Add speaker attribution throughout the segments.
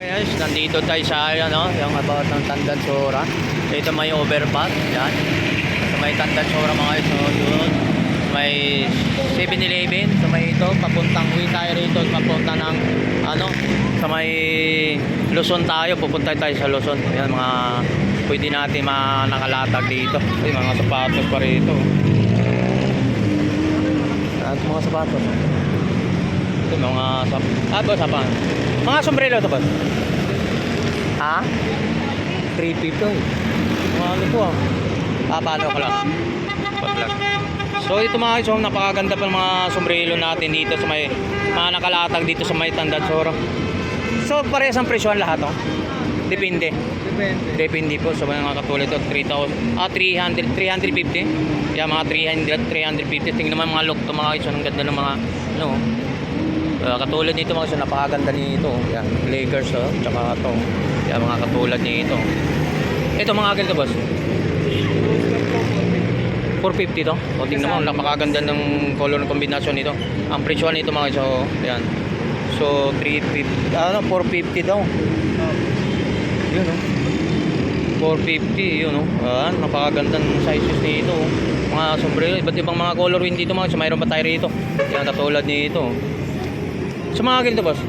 Speaker 1: Guys, nandito tayo sa ano, yung about ng Tandansora. Dito may overpass, yan. So may Tandansora mga guys, so doon. May 7-Eleven, so may ito, papuntang uwi tayo rito, papunta ng ano, sa may Luzon tayo, pupunta tayo sa Luzon. Yan mga pwede natin mga nakalatag dito. Ay, mga sapatos pa rito. Yan, mga sapatos. Ito mga. Ah, boss, apa? Mga sombrero to, boss? Ha? 350 to. Mga ano to ah. Ah, paano ka lang? Wag lang. So ito mga guys, oh, napakaganda pa ng mga sombrero natin dito sa may mga nakalatag dito sa may Tandansoro. So parehas ang presyon lahat oh. Depende.
Speaker 2: Depende.
Speaker 1: Depende po sa mga katulad ito, 3,000, ah, 300, 350. Yan, mga 300, 350. Tingnan naman mga look to mga guys, ang ganda ng mga, ano, uh, katulad nito mga guys, napakaganda nito. Yan, Lakers, oh, tsaka to. Yan, mga katulad nito. Ito mga ganito, boss. 450 to. O tingnan mo, napakaganda ng color combination nito. Ang presyo nito mga guys, so, yan. So, 350, ano, 450 daw. Yun oh. 450 yun oh. Ah, napakaganda ng sizes nito. oh. Mga sombrero, iba't ibang mga color wind dito mga. So mayroon pa tayo rito. Yan katulad nito. Oh. Sa mga ganito boss.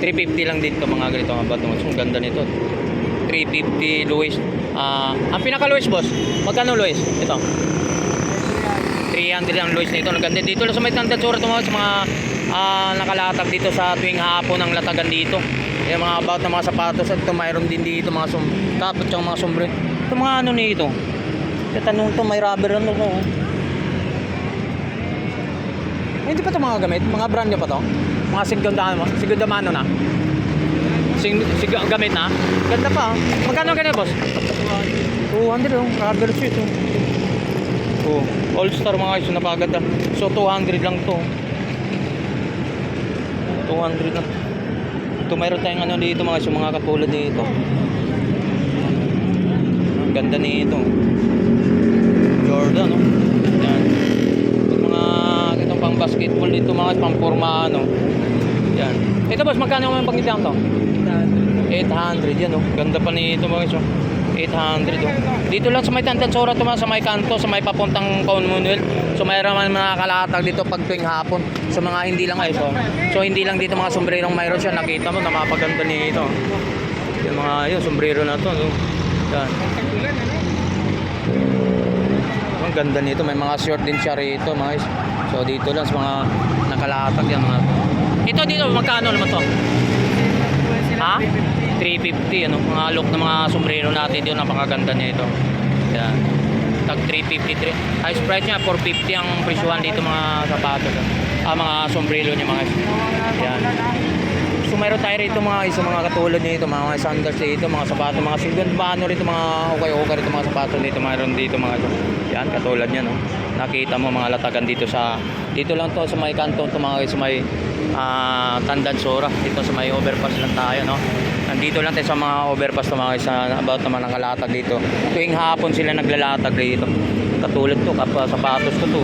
Speaker 1: 350 lang dito mga ganito mga bato. So ang ganda nito. 350 lowest. Ah, ang pinaka lowest boss. Magkano lowest? Ito. 300 ang lowest nito. Ang ganda dito lang sa may tanda tsura ito mga mga ah, nakalatag dito sa tuwing hapon ng latagan dito. Yung mga about ng mga sapatos at ito mayroon din dito mga sum kapot yung mga sombre. Ito mga ano nito. Ito tanong to may rubber ano ko. Eh, Hindi pa ito mga gamit. Mga brand nyo pa to. Mga segunda, segunda mano na. Sig, sig, gamit na. Ganda pa. oh. Magkano ganyan boss? 200 oh. Rubber shoes oh. Oh, All Star mga guys, napakaganda. So 200 lang to. 200 lang. Ito mayroon tayong ano dito mga guys, yung mga katulad dito. Ang ganda nito. Jordan, no? Yan. Ito mga itong pang basketball dito mga forma ano. Yan. Ito boss, magkano yung pangitang to? 800 yan oh. Ganda pa nito mga guys. oh. 800 oh. Dito lang sa may Tantansora to sa may kanto, sa may papuntang Commonwealth. So mayroon man mga kalatag dito pag tuwing hapon. So mga hindi lang ay. So hindi lang dito mga sombrerong mayroon siya. Nakita mo napakaganda nito. Yung mga yun, sombrero na to. No? Yan. Ang ganda nito. May mga short din siya rito mga guys. So dito lang sa mga nakalatag yan mga Ito dito, magkano naman to? Ha? 350 ano, mga look ng mga sombrero natin dito napakaganda nito. Yan. Tag 353. Highest price niya 450 ang presyuhan dito mga sapatos. Ah, mga sombrero niya mga. Yan. So mayroon tayo rito mga isa mga katulad nito, mga, sandals dito, mga sapatos, mga silgan ano rito, mga okay-okay rito mga sapatos dito, mayroon dito mga. Yan, katulad niyan, no. Nakita mo mga latagan dito sa dito lang to sa may kanto to mga sa may ah Tandansora, dito sa may overpass lang tayo, no. Nandito lang tayo sa mga overpass to mga sa about naman nakalatag dito. Tuwing hapon sila naglalatag dito. Katulad to, kapwa sapatos to to.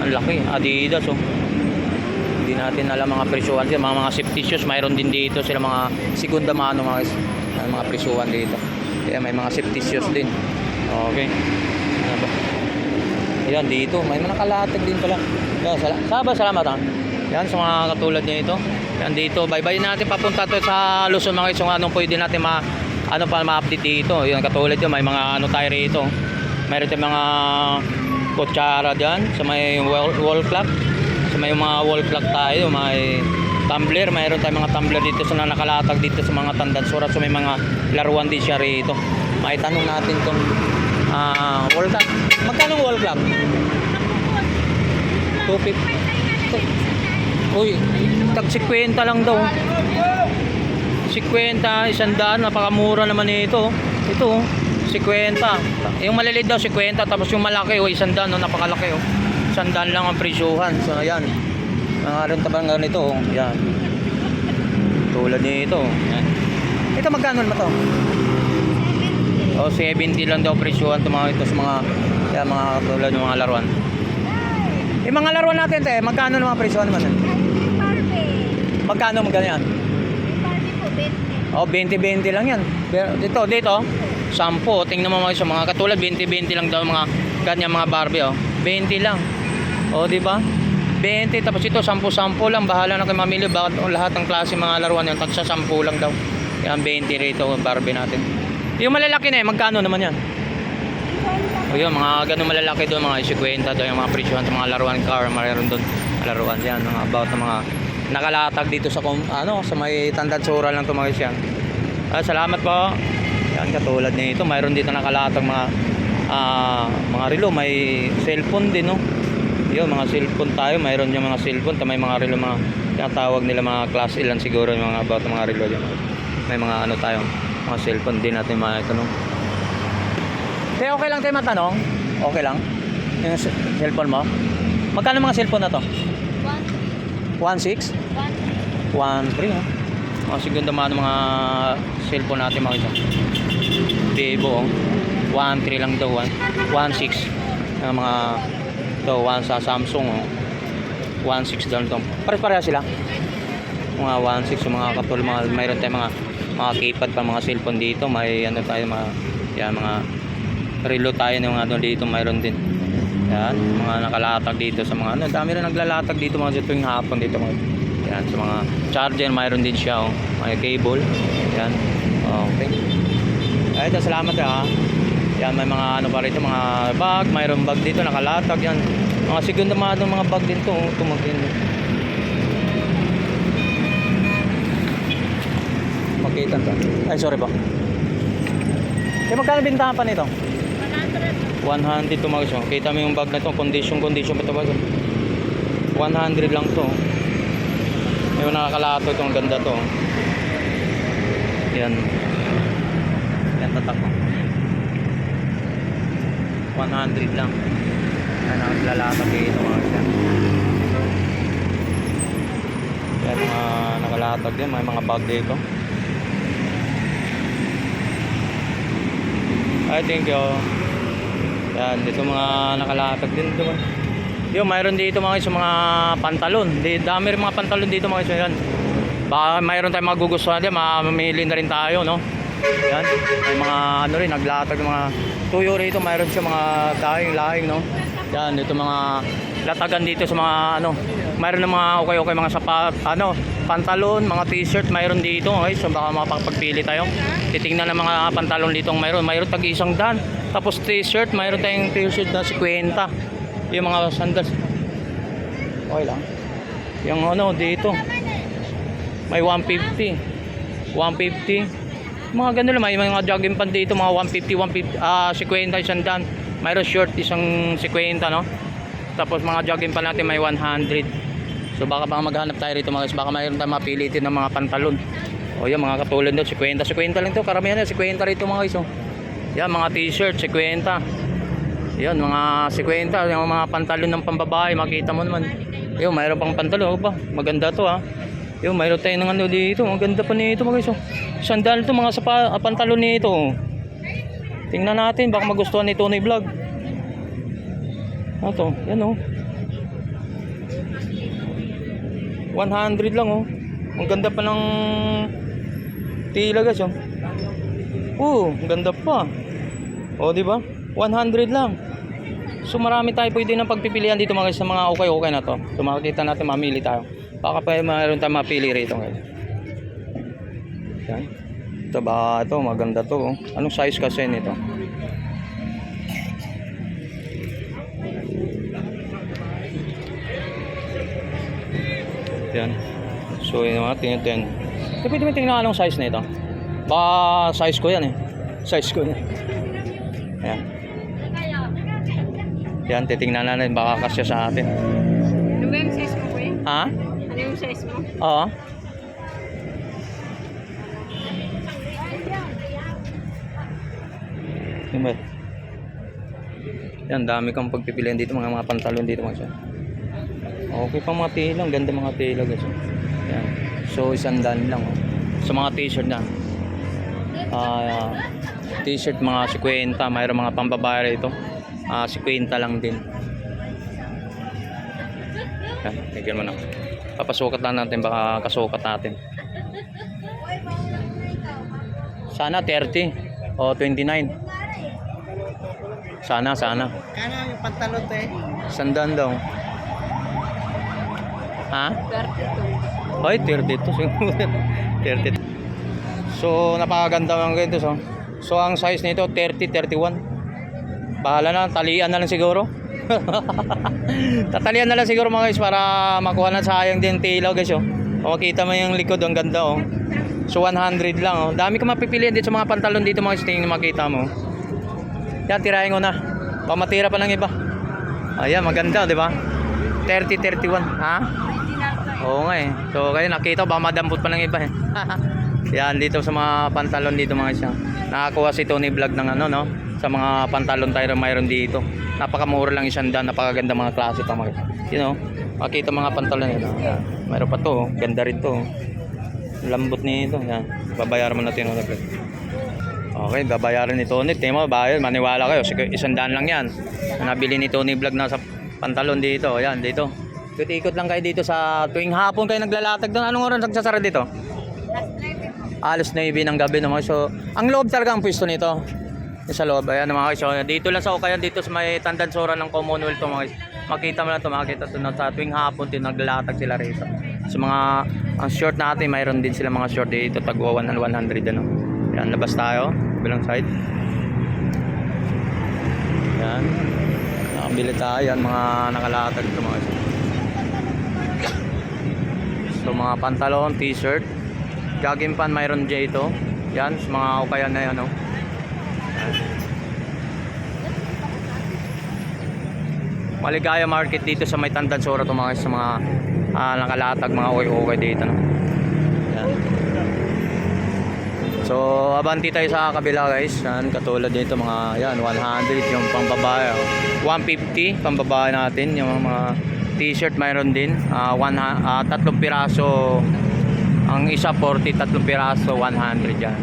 Speaker 1: Ang laki, Adidas oh hindi natin alam mga presyuhan sila mga mga safety shoes mayroon din dito sila mga segunda mano mga mga presyuhan dito kaya may mga safety shoes din okay ano ba yan dito. May mga nakalatag din pala. Yan, sal saba salamat ha yan sa mga katulad niya ito. Yan dito. Bye bye natin papunta to sa Luzon mga kung anong pwede natin ma ano pa ma-update dito. Yan katulad yun may mga ano tayo rito. Mayroon tayong mga kutsara dyan. Sa may wall, wall clock. Sa may mga wall clock tayo, may tumbler, mayroon tayong mga tumbler dito sa nakalatag dito sa mga tandansura. So may mga laruan din siya rito. May tanong natin tong ah, wall clock. Magkano wall clock? 250. Uy, tag 50 lang daw. 50, isang daan, napakamura naman nito. Ito, oh, 50. Yung maliliit daw 50, tapos yung malaki, oh, isang daan, oh, napakalaki, oh. Isang daan lang ang presyuhan. So, ayan. Nangaroon tabang ganito, oh. Yan. Tulad nito, oh. Yan. Ito, magkano naman to? Oh, 70 lang daw presyuhan mga ito sa mga yan, mga tulad ng mga laruan. Yung mga laruan natin, te, magkano naman presyuhan naman?
Speaker 3: Barbie.
Speaker 1: Magkano magkano yan? Oh, 20-20 lang yan. Pero dito, dito, 10. Tingnan mo mga sa mga katulad, 20-20 lang daw mga ganyan mga Barbie, oh. 20 lang. Oh, di ba? 20 tapos ito 10-10 lang bahala na kayo mamili bakit oh, lahat ng klase mga laruan yun tagsa 10 lang daw yan 20 rito Barbie natin yung malalaki na eh magkano naman yan? O yun mga ganun malalaki doon mga 50 doon yung mga presyohan sa mga laruan car mayroon doon. Laruan yan mga about na mga nakalatag dito sa ano sa may tandansura lang mga yan. Ah, salamat po. Yan katulad nito mayroon dito nakalatag mga ah, mga relo may cellphone din no? Yun mga cellphone tayo mayroon yung mga cellphone may mga relo mga tinatawag nila mga class ilan siguro yung mga about mga relo yun may mga ano tayo mga cellphone din natin mga no Te, okay lang tayo matanong? Okay lang? Yung cellphone mo? Magkano mga cellphone na to? 1.6? 1.3 ha? Mga segunda mano mga cellphone natin mga ito. Vivo oh. 1.3 lang daw. 1.6 yung mga to 1 sa Samsung oh. 1.6 daw ito. Pare-pareha sila. Mga 1.6 yung mga katulad mga mayroon tayong mga mga keypad pa mga cellphone dito. May ano tayo mga yan mga relo tayo ng ano dito mayroon din. Yan, mga nakalatag dito sa mga ano, dami rin naglalatag dito mga tuwing hapon dito mga yan, sa mga charger mayroon din siya oh. May cable. Yan. Okay. Ay, salamat ha. Yan, may mga ano pa rito, mga bag, mayroon bag dito nakalatag yan. Mga segunda mga mga bag din to, oh, tumagin. Makita to. Ay, sorry po. Eh, magkano bintahan pa nito? 100 to mga guys. Kita mo yung bag na to, condition condition pa to ba? 100 lang to. Yung nakakalato itong ganda to. Yan. Yan tatak mo. 100 lang. Yan ang lalata dito mga guys. Yan mga nakalatag din, may mga bag dito. Ay, thank you. Yan, dito mga nakalatag din dito. Yung mayroon dito mga isa mga pantalon. Di, dami rin mga pantalon dito mga yan. Baka mayroon tayong magugustuhan din, mamili na rin tayo, no? Yan, may mga ano rin, naglatag ng mga tuyo rito. Mayroon siya mga lahing-lahing, no? Yan, dito mga latagan dito sa mga ano. Mayroon ng mga okay-okay mga sapat, ano, pantalon, mga t-shirt, mayroon dito. Okay, so baka makapagpili tayo. Titingnan ng mga pantalon dito mayroon. Mayroon tag isang dan. Tapos t-shirt, mayroon tayong t-shirt na 50. Yung mga sandals. Okay lang. Yung ano dito. May 150. 150. Mga ganun lang. May mga jogging pant dito. Mga 150, 150, ah 50 isang dan. Mayroon short isang 50, no? Tapos mga jogging pant natin may 100. So baka baka maghanap tayo rito mga guys. Baka mayroon tayong mapilitin ng mga pantalon. O yan mga katulad doon. 50, 50 lang to. Karamihan yan. 50 rito mga guys. Oh. Yan mga t-shirt. 50. Yan mga 50. Yung mga pantalon ng pambabae. Makita mo naman. Yung mayroon pang pantalon. O ba? Maganda to ha. Yung mayroon tayo ng ano dito. Ang ganda pa nito mga guys. Oh. Sandal to mga sapa, ah, pantalon nito. oh. Tingnan natin. Baka magustuhan ni Tony Vlog. Ito. Yan oh. 100 lang oh. Ang ganda pa ng tila guys oh. Oo, ang ganda pa. Oh, di ba? 100 lang. So marami tayo pwede nang pagpipilian dito mga guys sa mga okay-okay na to. So makikita natin mamili tayo. Baka pa mayroon tayong mapili rito guys. Yan. Ito ba ito maganda to. oh. Anong size kasi nito? Yan. So yun mga tingnan. Ito pwede mo tingnan anong size na ito. Baka size ko yan eh. Size ko yan. Yan. Yan, titingnan natin baka kasya sa atin.
Speaker 2: Ano ba yung size mo, kuya?
Speaker 1: Ha?
Speaker 2: Ano yung size mo?
Speaker 1: Oo. Yan, dami kang pagpipilian dito, mga mga pantalon dito mga siya. Okay pa mga tela, ang ganda mga tela guys. oh. Yan. So, isang daan lang. Oh. Sa mga t-shirt na. Ah, t-shirt mga 50, mayroon mga pambabae rito. Ah, 50 lang din. Yan, tignan mo na. Papasukat lang natin, baka kasukat natin. Sana 30 o 29. Sana, sana.
Speaker 3: Kano yung pantalon to eh?
Speaker 1: Sandaan daw. Ha?
Speaker 2: 32.
Speaker 1: Ay, 32 siguro. 32. So, napakaganda ng ganito. So, so ang size nito, 30, 31. Bahala na, talian na lang siguro. Tatalian na lang siguro mga guys para makuha na sayang din tilaw guys. Oh. O, makita mo yung likod, ang ganda oh. So 100 lang oh. Dami ko mapipilian dito sa mga pantalon dito mga guys. Tingin makita mo. Yan, tirahin ko na. Pamatira pa ng iba. Ayan, maganda, di ba? 30, 31. Ha? Oo nga eh. So kayo nakita baka madampot pa ng iba eh. Yan dito sa mga pantalon dito mga siya. Nakakuha si Tony Vlog ng ano no sa mga pantalon tayo mayroon dito. Napakamura lang isang daan, napakaganda mga klase pa mga. You know, makita mga pantalon oh. Yan. Mayroon pa to, oh. ganda rin to. oh. Lambot nito. Yan. Babayaran mo na Tony Vlog. Okay, babayaran ni Tony. Mo, bayad. Maniwala kayo. Isang daan lang yan. Nabili ni Tony Vlog na sa pantalon dito. Ayan, dito. Ikot-ikot lang kayo dito sa tuwing hapon kayo naglalatag doon. Anong oras nagsasara dito? Alas 9 ng gabi naman. So, ang loob talaga ang pwesto nito. Yung sa loob. Ayan mga guys. So, dito lang sa Ukayan. Dito sa may Tandansora ng Commonwealth mga guys. Makita mo lang ito. Makita ito sa tuwing hapon. Naglalatag sila rito. Sa mga ang short natin, mayroon din sila mga short dito. Tagwa 100 ano. Yan, labas tayo. Bilang side. Yan. Nakabili tayo. Yan, mga nakalatag ito mga guys. So mga pantalon, t-shirt, jogging pan mayroon dyan ito. Yan, mga ukayan na yan? Yan. Maligaya market dito sa may Tandansora to mga sa mga ah, nakalatag mga okay-okay dito, no? Yan. So, abanti tayo sa kabila guys. Yan, katulad dito mga, yan, 100 yung pambabae. oh. 150 pambabae natin. Yung mga t-shirt mayroon din. Ah, one, ah, tatlong piraso. Ang isa 40, tatlong piraso, 100 yan.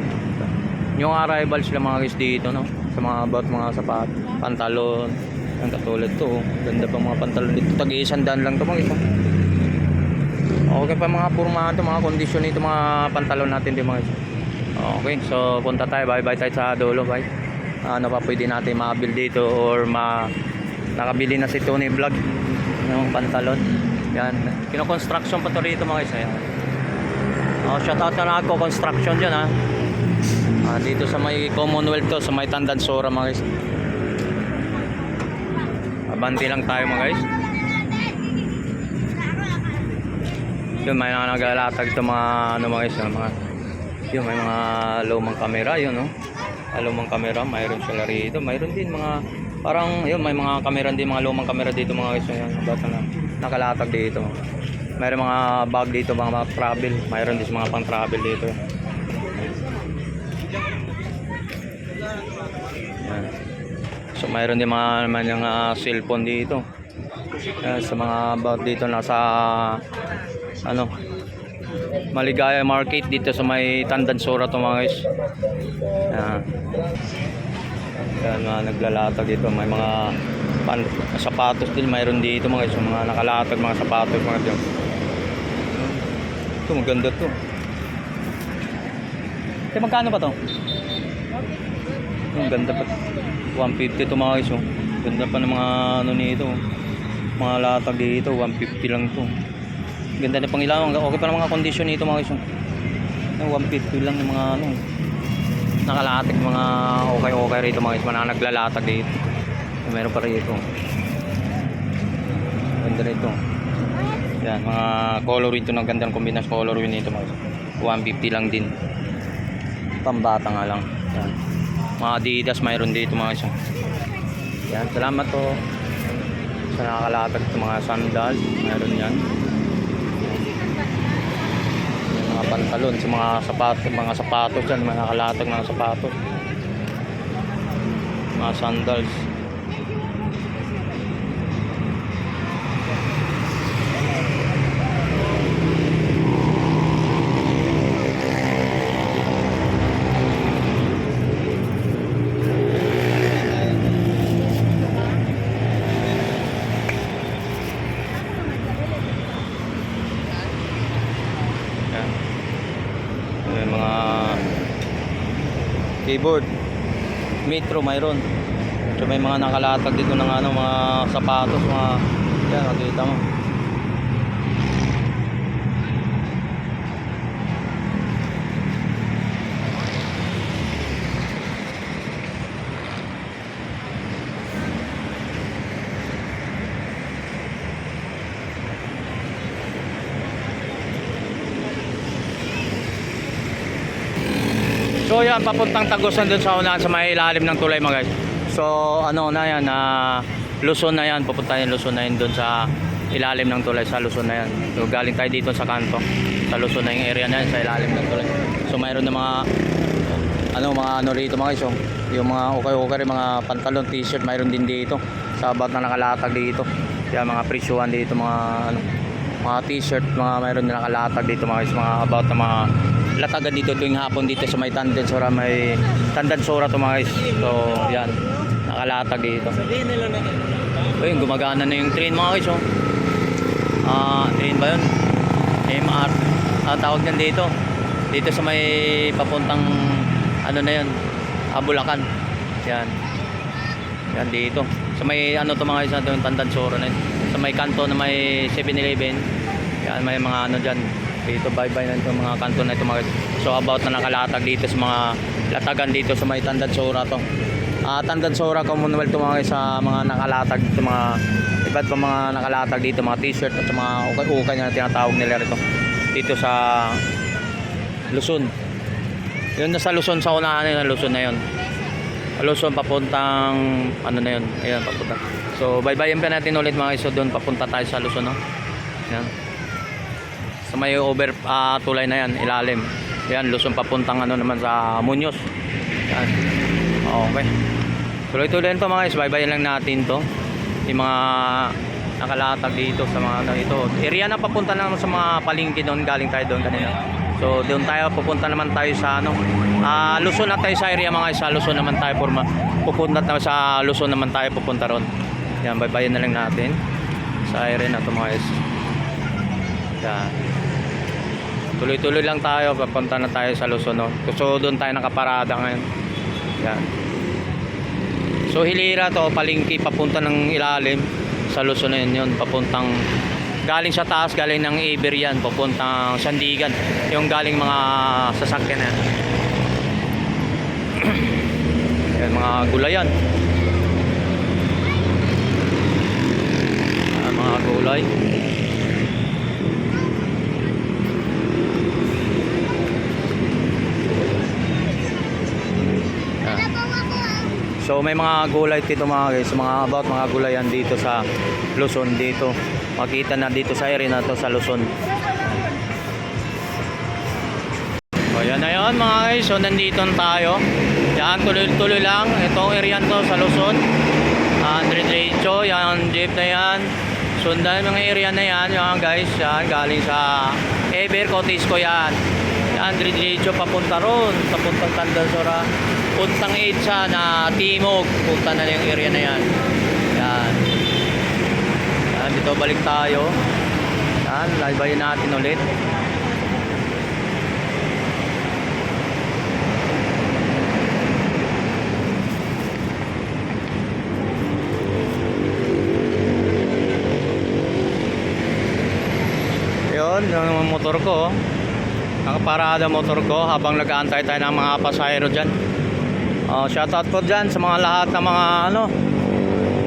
Speaker 1: Yung arrivals lang mga guys dito, no? Sa mga about mga sapat, pantalon. Yan, katulad to. oh. Ganda pa mga pantalon dito. Tag-iisang daan lang to mga isa. Okay pa mga purmahan to, mga kondisyon nito mga pantalon natin di mga isa. Okay, so punta tayo. Bye-bye tayo sa dulo. Bye. Ano pa pwede natin mabil dito or ma nakabili na si Tony Vlog ng pantalon. Yan. Kino-construction pa to rito mga guys. Ayan. Oh, shout out na ako construction dyan ha. Ah, dito sa may Commonwealth to, sa may Tandansora mga guys. Abanti lang tayo mga guys. Yun, may mga to mga ano mga guys, mga yun, may mga lumang kamera, yun, no? Ah, lumang kamera, mayroon sila rito. Mayroon din mga, parang, yun, may mga kamera din, mga lumang kamera dito, mga guys. Yan, bata na, nakalatag dito. Mayroon mga bag dito, mga, mga travel. Mayroon din mga pang travel dito. So, mayroon din mga naman yung ah, cellphone dito. Yan, sa mga bag dito, nasa, ano, Maligaya Market dito sa may Tandansora to mga guys. Yan. Yan mga naglalatag dito. May mga pan, sapatos din mayroon dito mga. Yung mga nakalatag mga sapatos mga dito. Ito maganda to. Eh magkano ba to? Ang ganda pa. 150 to mga guys. Oh. Ganda pa ng mga ano nito. oh. Mga latag dito. 150 lang to. Ganda na pangilaw. Okay pa ng mga condition nito mga. Yung 150 lang yung mga ano. Nakalatag mga okay-okay rito mga guys. Mga naglalatag dito. Meron pa rito. Ganda rito. Yan, mga color rito ng gandang kombinasyon color nito mga guys. 150 lang din. Pambata nga lang. Yan. Mga Adidas mayroon dito mga oh. Yan, salamat po sa nakalatag mga sandals. Mayroon yan. Yung mga pantalon, sa mga sapatos, mga sapatos yan, mga nakalatag mga sapatos. Mga sandals. Yan. Yung mga keyboard. Metro mayroon. So may mga nakalatag dito ng ano, mga sapatos, mga yan, nakita mo. Yan, papuntang Tagusan dun sa unahan sa may ilalim ng tulay mga guys. So ano na yan, na Luzon na yan, pupunta yung Luzon na yan dun sa ilalim ng tulay sa Luzon na yan. So galing tayo dito sa kanto, sa Luzon na yung area na yan, sa ilalim ng tulay. So mayroon na mga ano mga ano rito mga guys, oh. yung mga ukay-ukay mga pantalon, t-shirt, mayroon din dito. Sa about na nakalatag dito. Yan mga presyuhan dito, mga ano, mga t-shirt, mga mayroon na nakalatag dito mga guys, mga about na mga latagan dito tuwing hapon dito sa may Tandansora, may Tandansora to mga guys. So, yan. Nakalatag dito. Ayun, gumagana na yung train mga guys, oh. Ah, train ba yun? MR. Ah, tawag yan dito. Dito sa may papuntang ano na yun, ah, Bulacan. Yan. Yan dito. Sa may ano to mga guys, ito yung Tandansora na yun. Sa may kanto na may 7-Eleven. Yan, may mga ano dyan. Dito, bye-bye na ito mga kanto na ito mga. So about na nakalatag dito sa mga latagan dito sa may Tandansora to. Ah, Tandansora Commonwealth to mga sa mga nakalatag dito mga iba't pa mga nakalatag dito mga t-shirt at mga ukay-ukay na tinatawag nila rito. Dito sa Luzon. Yun na sa Luzon sa unahan na Luzon na yun. Luzon papuntang ano na yun. Ayan papunta. So bye-bye pa natin ulit mga guys. So doon papunta tayo sa Luzon no. Yan. Sa may over ah, tulay na yan, ilalim. Yan, Luzon papuntang ano naman sa Muñoz. Yan. Okay. Tuloy-tuloy to mga guys. Bye-bye lang natin to. Yung mga nakalatag dito sa mga ano ito. Area na papunta naman sa mga palingki doon. Galing tayo doon kanina. So doon tayo pupunta naman tayo sa ano. Ah, Luzon na tayo sa area mga guys. Sa Luzon naman tayo forma. Pupunta na sa Luzon naman tayo pupunta ron. Yan, bye-bye na lang natin. Sa area na to mga guys. Yan. Tuloy-tuloy lang tayo, papunta na tayo sa Luzon. No? So doon tayo nakaparada ngayon. Yan. So hilira to, palingki papunta ng ilalim sa Luzon na yun, papuntang galing sa taas, galing ng Iberian, papuntang Sandigan. Yung galing mga sasakyan yan. yan mga gulayan. Yan, mga gulay. So may mga gulay dito mga guys, mga about mga gulayan dito sa Luzon dito. Makita na dito sa area na to sa Luzon. O yan na yun mga guys, so nandito na tayo. Yan, tuloy-tuloy lang. Itong area to sa Luzon. Uh, Diretso, yan, jeep na yan. Sundan mga area na yan, yan guys. Yan, galing sa Eber, Cotisco yan. Yan, diretso papunta ron. Papuntang Tandansora. Puntang Edsa na Timog. Punta na yung area na yan. Yan. Yan, dito balik tayo. Yan, laybayin natin ulit. Yun, yung motor ko. Nakaparada motor ko habang nag-aantay tayo ng mga pasahero dyan. Uh, shoutout po dyan sa mga lahat ng mga ano,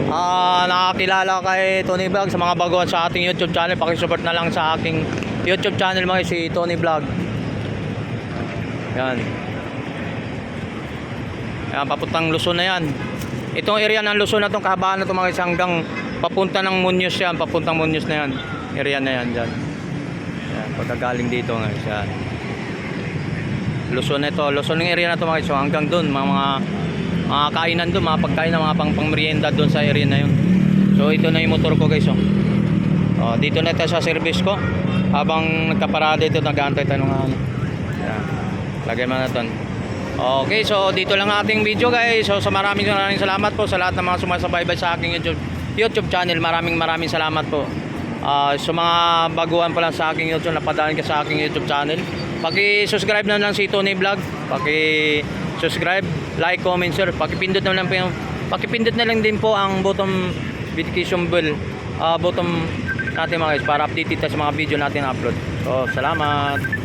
Speaker 1: ah nakakilala kay Tony Vlog sa mga baguhan sa ating YouTube channel. Pakisupport na lang sa aking YouTube channel mga si Tony Vlog. Yan. Yan, papuntang Luzon na yan. Itong area ng Luzon na itong kahabaan na ito mga hanggang papunta ng Muñoz yan, papuntang Muñoz na yan. Area na yan dyan. Yan, pagkagaling dito nga yan. Luzon ito, Luzon yung area na ito mga guys, so hanggang doon, mga, mga, mga kainan doon, mga pagkain mga pang, pang merienda doon sa area na yun. So ito na yung motor ko guys, oh. Oh, dito na ito sa service ko. Habang nagkaparada ito, nag-aantay tayo ng ano. Yan. Lagay mo na ito. Okay, so dito lang ating video guys. So sa maraming maraming salamat po sa lahat ng mga sumasabay sa aking YouTube, YouTube channel. Maraming maraming salamat po. Ah, sa mga baguhan pa lang sa aking YouTube, napadaan ka sa aking YouTube channel. Paki-subscribe na lang si Tony Vlog. Paki subscribe, like, comment, share. Pakipindot na lang po yung pakipindot na lang din po ang bottom notification bell ah bottom natin mga guys para updated tayo sa mga video natin na upload. So, salamat.